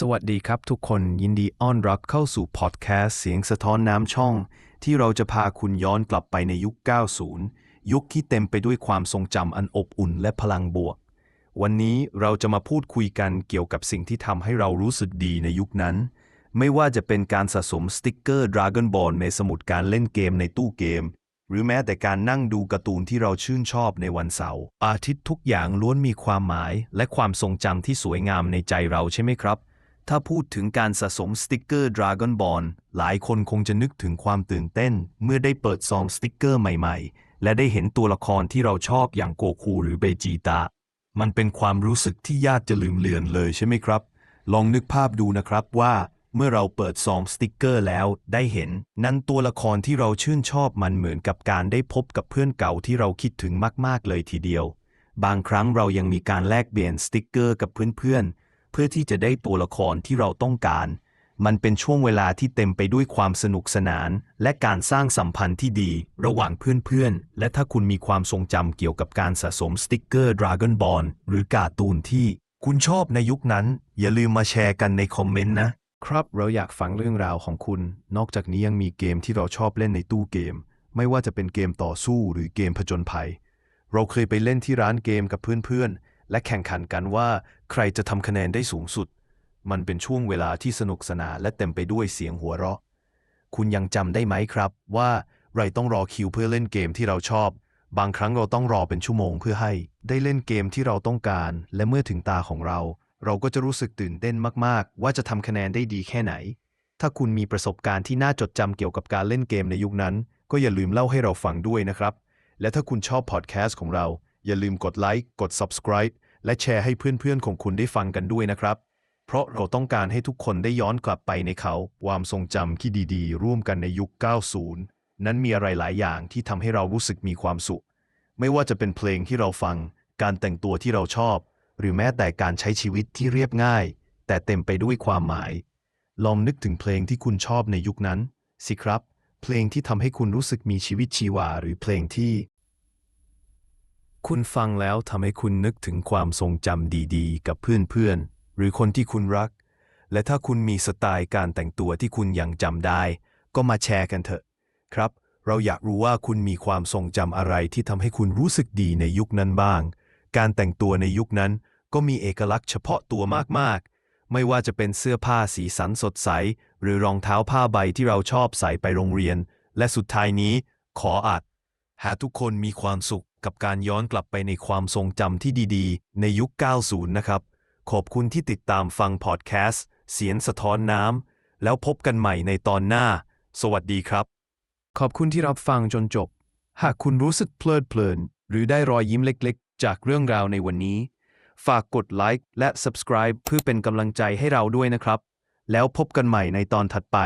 สวัสดีครับทุกคนยินดีอ้อนรับเข้าสู่พอดแคสต์เสียงสะท้อนน้ำช่อง ที่เราจะพาคุณย้อนกลับไปในยุค 90 ยุคที่เต็มไปด้วยความทรงจำอันอบอุ่นและพลังบวก วันนี้เราจะมาพูดคุยกันเกี่ยวกับสิ่งที่ทำให้เรารู้สึกดีในยุคนั้น ไม่ว่าจะเป็นการสะสมสติกเกอร์ Dragon Ball ในสมุดการเล่นเกมในตู้เกม หรือแม้แต่การนั่งดูการ์ตูนที่เราชื่นชอบในวันเสาร์อาทิตย์ทุกอย่างล้วนมีความหมาย และความทรงจำที่สวยงามในใจเราใช่ไหมครับ ถ้าพูดถึงการสะสมสติกเกอร์ Dragon Ball หลายคนคงจะนึกถึงความตื่นเต้น เมื่อได้เปิดซองสติกเกอร์ใหม่ๆ และได้เห็นตัวละครที่เราชอบอย่างโกคูหรือเบจิตามันเป็นความรู้สึกที่ยากจะลืมเลือนเลยใช่ไหมครับ ลองนึกภาพดูนะครับว่า เมื่อเราเปิดซองสติกเกอร์แล้วได้เห็น นั้นตัวละครที่เราชื่นชอบมันเหมือนกับการได้พบกับเพื่อนเก่าที่เราคิดถึงมากๆเลยทีเดียว บางครั้งเรายังมีการแลกเปลี่ยนสติกเกอร์กับเพื่อนๆ เพื่อที่จะได้ตัวละครที่เราต้องการ มันเป็นช่วงเวลาที่เต็มไปด้วยความสนุกสนาน และการสร้างสัมพันธ์ที่ดี ระหว่างเพื่อนๆ และถ้าคุณมีความทรงจำเกี่ยวกับการสะสมสติกเกอร์ Dragon Ball หรือการ์ตูนที่คุณชอบในยุคนั้น อย่าลืมมาแชร์กันในคอมเมนต์นะ ครับเราอยากฟังเรื่องราวของคุณ นอกจากนี้ยังมีเกมที่เราชอบเล่นในตู้เกม ไม่ว่าจะเป็นเกมต่อสู้หรือเกมผจญภัย เราเคยไปเล่นที่ร้านเกมกับเพื่อนๆ และแข่งขันกันว่าใครจะทำคะแนนได้สูงสุด มันเป็นช่วงเวลาที่สนุกสนานและเต็มไปด้วยเสียงหัวเราะ คุณยังจำได้ไหมครับ ว่าเราต้องรอคิวเพื่อเล่นเกมที่เราชอบ บางครั้งเราต้องรอเป็นชั่วโมงเพื่อให้ ได้เล่นเกมที่เราต้องการ และเมื่อถึงตาของเรา เราก็จะรู้สึกตื่นเต้นมากๆ ว่าจะทำคะแนนได้ดีแค่ไหน ถ้าคุณมีประสบการณ์ที่น่าจดจำเกี่ยวกับการเล่นเกมในยุคนั้น ก็อย่าลืมเล่าให้เราฟังด้วยนะครับ และถ้าคุณชอบพอดแคสต์ของเราอย่าลืมกดไลค์ กด subscribe และแชร์ให้เพื่อนๆของคุณได้ฟังกันด้วยนะครับ เพราะเราต้องการให้ทุกคนได้ย้อนกลับไปในเขา ความทรงจำที่ดีๆ ร่วมกันในยุค 90 นั้นมีอะไรหลายอย่างที่ทำให้เรารู้สึกมีความสุข ไม่ว่าจะเป็นเพลงที่เราฟัง การแต่งตัวที่เราชอบ หรือแม้แต่การใช้ชีวิตที่เรียบง่าย แต่เต็มไปด้วยความหมาย ลองนึกถึงเพลงที่คุณชอบในยุคนั้น สิครับ เพลงที่ทำให้คุณรู้สึกมีชีวิตชีวา หรือเพลงที่ คุณฟังแล้วทำให้คุณนึกถึงความทรงจำดีๆ กับเพื่อนๆ หรือคนที่คุณรัก และถ้าคุณมีสไตล์การแต่งตัวที่คุณยังจำได้ ก็มาแชร์กันเถอะ ครับ เราอยากรู้ว่าคุณมีความทรงจำอะไรที่ทำให้คุณรู้สึกดีในยุคนั้นบ้าง การแต่งตัวในยุคนั้นก็มีเอกลักษณ์เฉพาะตัวมากๆ ไม่ว่าจะเป็นเสื้อผ้าสีสันสดใส หรือรองเท้าผ้าใบที่เราชอบใส่ไปโรงเรียน และสุดท้ายนี้ ขออัด หาทุกคนมีความสุข กับการย้อนกลับไปในความทรงจำที่ดีๆ ในยุค 90 นะครับ ขอบคุณที่ติดตามฟังพอดแคสต์เสียงสะท้อนน้ำ แล้วพบกันใหม่ในตอนหน้า สวัสดีครับ ขอบคุณที่รับฟังจนจบ หากคุณรู้สึกเพลิดเพลิน หรือได้รอยยิ้มเล็กๆ จากเรื่องราวในวันนี้ ฝากกดไลค์และ subscribe เพื่อเป็นกำลังใจให้เราด้วยนะครับ แล้วพบกันใหม่ในตอนถัดไป